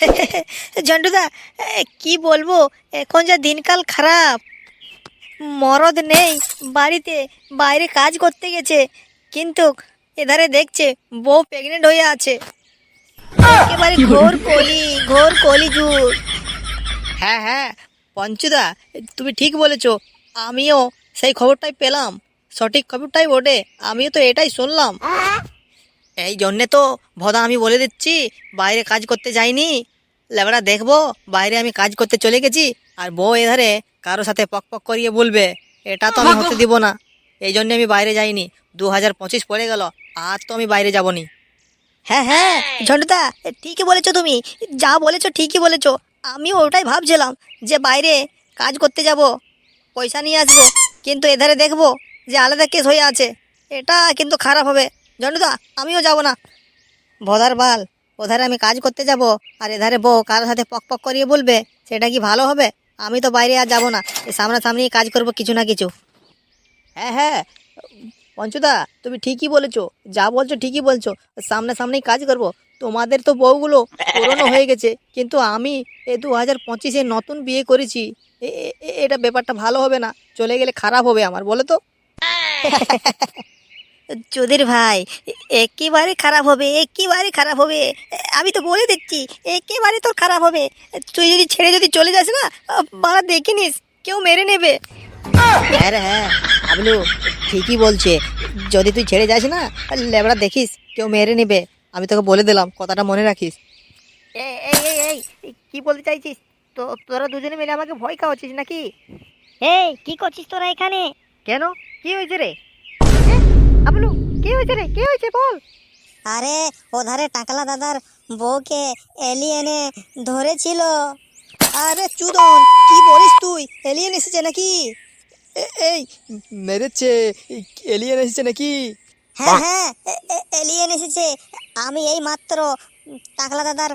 ঝন্টুদা এ, কি বলব? এখন যা দিনকাল খারাপ। মরদ নেই বাড়িতে বাইরে কাজ করতে গেছে। কিন্তু এধারে দেখছে বউ প্রেগনেন্ট হয়ে আছে। একেবারে ঘোর কলি ঘোর কলি যুগ হ্যাঁ হ্যাঁ পঞ্চুদা তুমি ঠিক বলেছ। আমিও সেই খবরটাই পেলাম। সঠিক খবরটাই বটে। আমিও তো এটাই শুনলাম। এই জন্যে তো ভদা আমি বলে দিচ্ছি বাইরে কাজ করতে যাইনি। লেবড়া দেখব, বাইরে আমি কাজ করতে চলে গেছি, আর বউ এধারে কারোর সাথে পক পক করিয়ে বলবে। এটা তো আমি হতে দিব না। এই জন্যে আমি বাইরে যাইনি। দু হাজার পঁচিশ পড়ে গেল, আর তো আমি বাইরে যাবনি। হ্যাঁ হ্যাঁ ঝন্টুদা, ঠিকই বলেছ তুমি। যা বলেছ ঠিকই বলেছ। আমিও ওটাই ভাবছিলাম যে বাইরে কাজ করতে যাব, পয়সা নিয়ে আসব, কিন্তু এধারে দেখব যে আলাদা কেস হয়ে আছে। এটা কিন্তু খারাপ হবে। ঝন্টুদা, আমিও যাব না। ভদার বাল ওধারে আমি কাজ করতে যাব আর এধারে বউ কারোর সাথে পক পক করিয়ে বলবে, সেটা কি ভালো হবে? আমি তো বাইরে আর যাব না। এই সামনাসামনি কাজ করব কিছু না কিছু। হ্যাঁ হ্যাঁ। পঞ্চদা, তুমি ঠিকই বলেছ। যা বলছো ঠিকই বলছো। সামনে সামনেই কাজ করব। তোমাদের তো বউগুলো পুরনো হয়ে গেছে, কিন্তু আমি এ দু হাজার পঁচিশে নতুন বিয়ে করেছি। এটা ব্যাপারটা ভালো হবে না। চলে গেলে খারাপ হবে আমার, বলো তো। চোদের ভাই একেবারে খারাপ হবে একেবারে খারাপ হবে। আমি তো বলে দিচ্ছি একেবারে তোর খারাপ হবে। তুই যদি ছেড়ে যদি চলে যাস না বাড়া দেখে নিস কেউ মেরে নেবে। হ্যাঁ রে হ্যাঁ হাবলু ঠিকই বলছে। যদি তুই ছেড়ে যাস না লেবড়া দেখিস কেউ মেরে নেবে। আমি তোকে বলে দিলাম কথাটা মনে রাখিস। এই এই এই এই কি বলতে চাইছিস? তো তোরা দুজনে মিলে আমাকে ভয় খাওয়াচ্ছিস নাকি? এই কি করছিস তোরা এখানে? কেন? কি হয়েছে রে? হাবলু কি হয়েছে রে? কি হয়েছে বল? আরে ওধারে টাকলা দাদার বউকে এলিয়েনে ধরেছিল। আরে চুদন কি বলিস তুই? এলিয়েন এসেছে নাকি? এই মেরেছে। এলিয়েন এসেছে নাকি? হ্যাঁ হ্যাঁ এলিয়েন এসেছে। আমি এই মাত্র টাকলা দাদার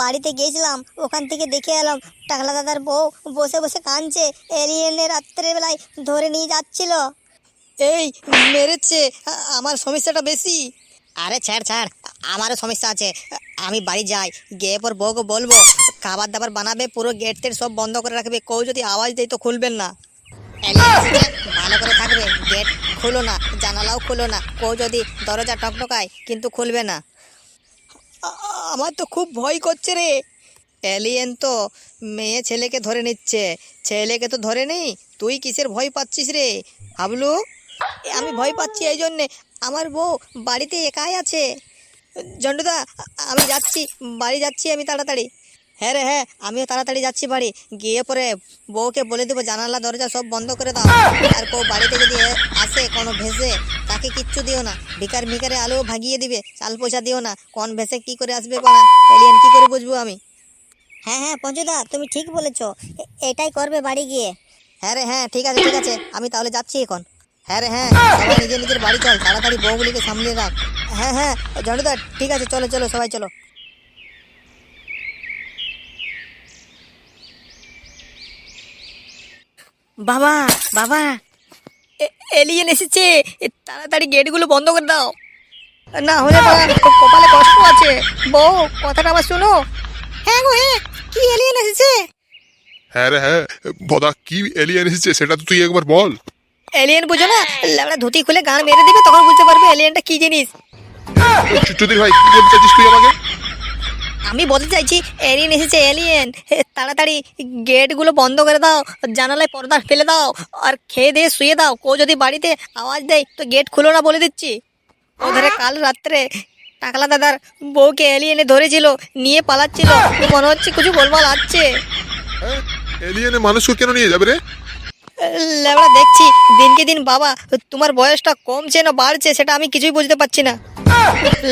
বাড়িতে গিয়েছিলাম। ওখান থেকে দেখে এলাম টাকলা দাদার বউ বসে বসে কাঁদছে। এলিয়েনে রাত্রেবেলায় ধরে নিয়ে যাচ্ছিল। এই, মেরেছে। আমার সমস্যাটা বেশি। আরে ছাড় ছাড়, আমারও সমস্যা আছে। আমি বাড়ি যাই, গিয়ে পর বউকে বলব খাবার দাবার বানাবে, পুরো গেট টেট সব বন্ধ করে রাখবে। কেউ যদি আওয়াজ দেয় তো খুলবেন না। ভালো করে থাকবে গেট খুলো না, জানালাও খুলো না। কেউ যদি দরজা টকটকায় কিন্তু খুলবে না। আমার তো খুব ভয় করছে রে। এলিয়েন তো মেয়ে ছেলেকে ধরে নিচ্ছে। ছেলেকে তো ধরে নেই। তুই কিসের ভয় পাচ্ছিস রে? হাবলু? আমি ভয় পাচ্ছি এই জন্যে। আমার বউ বাড়িতে একাই আছে। জন্ডুদা, আমি যাচ্ছি, বাড়ি যাচ্ছি আমি তাড়াতাড়ি। হ্যাঁ রে হ্যাঁ আমিও তাড়াতাড়ি যাচ্ছি বাড়ি। গিয়ে পরে বউকে বলে দেবো, জানালা, দরজা সব বন্ধ করে দাও। আর কেউ বাড়িতে যদি আসে কোনো ভেসে তাকে কিচ্ছু দিও না। ভিকার ভিকারে আলো ভাগিয়ে দিবে, চাল পয়সা দিও না। কোন ভেসে কি করে আসবে কোনা এলিয়েন কি করে বুঝব আমি? হ্যাঁ হ্যাঁ পঞ্চুদা, তুমি ঠিক বলেছ। এটাই করবে বাড়ি গিয়ে। হ্যাঁ রে হ্যাঁ ঠিক আছে ঠিক আছে। আমি তাহলে যাচ্ছি এখন। হ্যাঁ রে হ্যাঁ। সবাই নিজের নিজের বাড়ি চল তাড়াতাড়ি বউগুলিকে সামলে রাখ। হ্যাঁ হ্যাঁ জন্ডুদা ঠিক আছে চলো চলো সবাই চলো। বাবা বাবা এলিয়েন এসেছে। এ, তাড়াতাড়ি গেটগুলো বন্ধ করে দাও। না হলে কপালে কষ্ট আছে। বউ কথাটা আমার শোনো। হ্যাঁ গো হ্যাঁ কি এলিয়েন এসেছে? হ্যাঁ রে হ্যাঁ বদা কি এলিয়েন এসেছে সেটা তো তুই একবার বল। এলিয়েন বুঝো না? ল্যাবড়া ধুতি খুলে গান মেরে দিবে তখন বুঝতে পারবে এলিয়েনটা কি জিনিস। চুদির ভাই কি বলতে চাইছিস তুই আমাকে? আমি বলতে চাইছি এলিয়েন এসেছে এলিয়েন তাড়াতাড়ি গেটগুলো বন্ধ করে দাও জানালায় পর্দা ফেলে দাও আর খেয়ে দিয়ে শুয়ে দাও। কেউ যদি বাড়িতে আওয়াজ দেয় তো গেট খুলো না বলে দিচ্ছি। ওধারে কাল রাত্রে টাকলা দাদার বউকে এলিয়েনে ধরেছিল নিয়ে পালাচ্ছিল। মনে হচ্ছে কিছু গোলমাল আছে। হ্যাঁ? এলিয়েনে মানুষকে কেন নিয়ে যাবে রে? লেবড়া দেখছি দিনকে দিন বাবা তোমার বয়সটা কমছে না বাড়ছে সেটা আমি কিছুই বুঝতে পারছি না।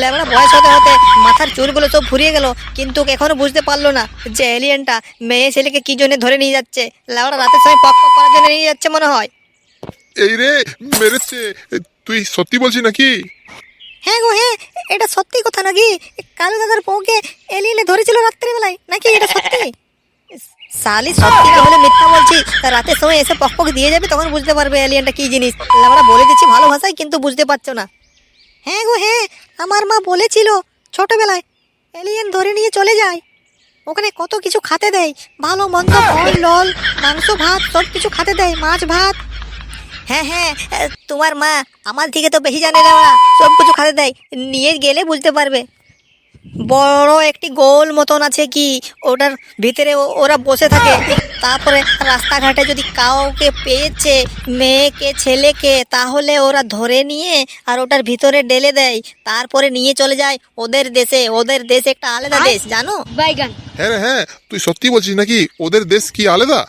লেবড়া বয়স হতে হতে মাথার চুলগুলো সব ফুরিয়ে গেল কিন্তু এখনও বুঝতে পারল না যে এলিয়েনটা মেয়ে ছেলেকে কি জন্য ধরে নিয়ে যাচ্ছে। লেবড়া রাতের সময় পক পক করার জন্য নিয়ে যাচ্ছে মনে হয়। এই রে মেরেছে। তুই সত্যি বলছিস নাকি? হ্যাঁ গো হ্যাঁ এটা সত্যি কথা নাকি? কালু দাদার বউকে এলিয়েনে ধরেছিল রাত্রিবেলায় নাকি এটা সত্যি? সালি সত্যি হলে মিথ্যা বলছি রাতের সময় এসে পক পক দিয়ে যাবে, তখন বুঝতে পারবে এলিয়েনটা কি জিনিস। আমরা বলে দিচ্ছি ভালো ভাষায়, কিন্তু বুঝতে পারছ না। হ্যাঁ গো হ্যাঁ আমার মা বলেছিল ছোটবেলায় এলিয়েন ধরে নিয়ে চলে যায়। ওখানে কত কিছু খেতে দেয়, ভালো মন্দ ফল, লল, মাংস, ভাত, সব কিছু খেতে দেয়, মাছ, ভাত। হ্যাঁ হ্যাঁ তোমার মা আমার থেকে তো বেশি জানে না সব কিছু খেতে দেয়, নিয়ে গেলে বুঝতে পারবে। বড় একটি গোল মতন আছে কি? ওটার ভিতরে ও- ওরা বসে থাকে। তারপরে রাস্তাঘাটে যদি কাউকে পেয়েছে মেয়েকে ছেলেকে তাহলে ওরা ধরে নিয়ে আর ওটার ভিতরে ডেলে দেয়। তারপরে নিয়ে চলে যায় ওদের দেশে। ওদের দেশ একটা আলাদা দেশ জানো? বাইগান হ্যাঁ রে হ্যাঁ তুই সত্যি বলছিস নাকি ওদের দেশ কি আলাদা?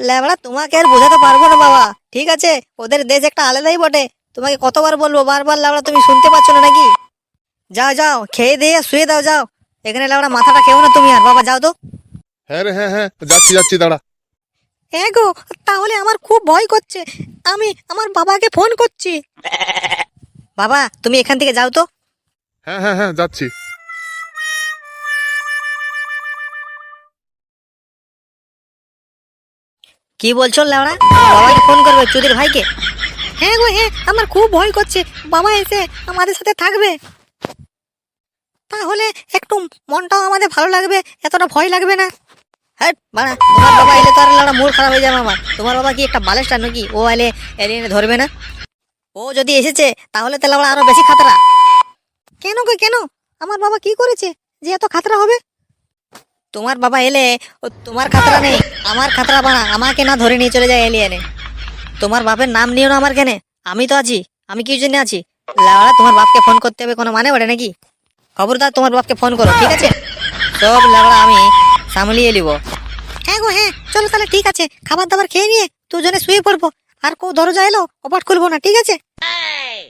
লেবড়া তোমাকে আর বোঝাতে পারব না বাবা। ঠিক আছে ওদের দেশ একটা আলাদাই বটে। তোমাকে কতবার বলব? বারবার লাউড়া তুমি শুনতে পাচ্ছ না নাকি? যাও যাও খেয়ে দিয়ে শুয়ে দাও যাও। এখানে লাউড়া মাথাটা খেও না তুমি আর বাবা যাও তো। হ্যাঁ রে হ্যাঁ হ্যাঁ যাচ্ছি যাচ্ছি দাঁড়া। হ্যাঁ গো তাহলে আমার খুব ভয় করছে। আমি আমার বাবাকে ফোন করছি। বাবা তুমি এখান থেকে যাও তো। হ্যাঁ হ্যাঁ হ্যাঁ যাচ্ছি। কি বলছো লাউড়া? বাবাকে ফোন করবে চুদির ভাইকে? হ্যাঁ গো হ্যাঁ আমার খুব ভয় করছে। বাবা এসে আমাদের সাথে থাকবে। তাহলে একটু মনটাও আমাদের ভালো লাগবে, এতটা ভয় লাগবে না। তোমার বাবা কি বেশি খাতরা। কেন কেন? আমার বাবা কি করেছে যে এত খাতরা হবে? তোমার বাবা এলে, ও তোমার খাতরা নেই, আমার খাতরা বানা, আমাকে না ধরে নিয়ে চলে যায় এলিয়েনে তোমার বাপের নাম নিও না আমার কেনে, আমি তো আছি, আমি কি জন্য আছি? লাউড়া, তোমার বাপকে ফোন করতে হবে কোনো মানে ওঠে নাকি? খবরদার তোমার বাপকে ফোন করো ঠিক আছে? সব লাউড়া আমি সামলিয়ে নিব। হ্যাঁ গো হ্যাঁ চলো তাহলে ঠিক আছে খাবার দাবার খেয়ে নিয়ে দুজনে শুয়ে পড়ব। আর কেউ দরজা এলো অপাট খুলবো না ঠিক আছে?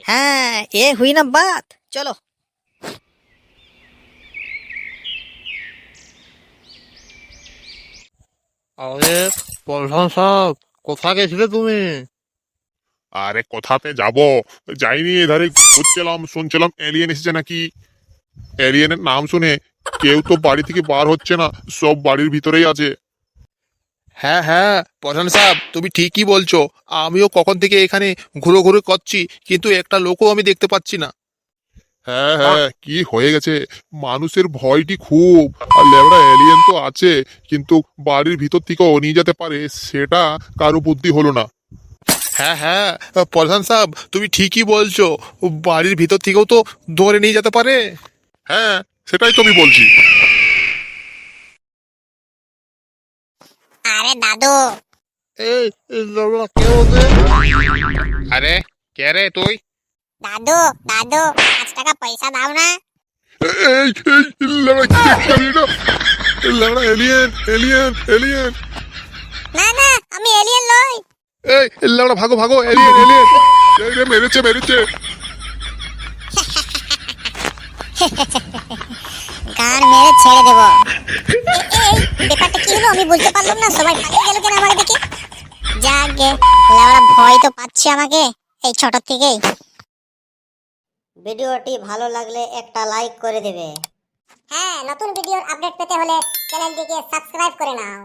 হ্যাঁ এ হুই না বাত চলো। আরে প্রধান সাহেব কোথায় গেছিলে তুমি? আরে কোথাতে যাব? যাইনি এধারে ঘুরছিলাম শুনছিলাম এলিয়েন এসেছে নাকি? এলিয়েনের নাম শুনে কেউ তো বাড়ি থেকে বার হচ্ছে না সব বাড়ির ভিতরেই আছে। হ্যাঁ হ্যাঁ প্রধান সাহেব তুমি ঠিকই বলছো। আমিও কখন থেকে এখানে ঘুরো ঘুরো করছি কিন্তু একটা লোকও আমি দেখতে পাচ্ছি না। হ্যাঁ হ্যাঁ কি হয়ে গেছে? মানুষের ভয়টি খুব। আর লেবড়া এলিয়েন তো আছে কিন্তু বাড়ির ভিতর থেকেও নিয়ে যেতে পারে সেটা কারও বুদ্ধি হলো না। হ্যাঁ হ্যাঁ প্রধান সাহেব তুমি ঠিকই বলছো। বাড়ির ভিতর থেকেও তো ধরে নিয়ে যেতে পারে। হ্যাঁ সেটাই তো আমি বলছি। আরে দাদু। এই এই লোকটা কে ওদের আরে কে রে তুই? দাদু দাদু পাঁচ টাকা পয়সা দাও না। এই এই লেবড়া কি দেখছি আমি এটা? এলিয়েন এলিয়েন এলিয়েন না না আমি এলিয়েন লই এই লেবড়া ভাগো ভাগো এলিয়েন এলিয়েন এই রে মেরেছে মেরেছে। গান মেরে ছেড়ে দেব। ব্যাপারটা কি হলো? আমি বুঝতে পারলাম না সবাই পালিয়ে গেল কেন আমাকে দেখে যাক লাউড়া ভয় তো পাচ্ছে আমাকে এই ছোট থেকেই। ভিডিওটি ভালো লাগলে একটা লাইক করে দেবে। হ্যাঁ নতুন ভিডিওর আপডেট পেতে হলে চ্যানেলটিকে সাবস্ক্রাইব করে নাও।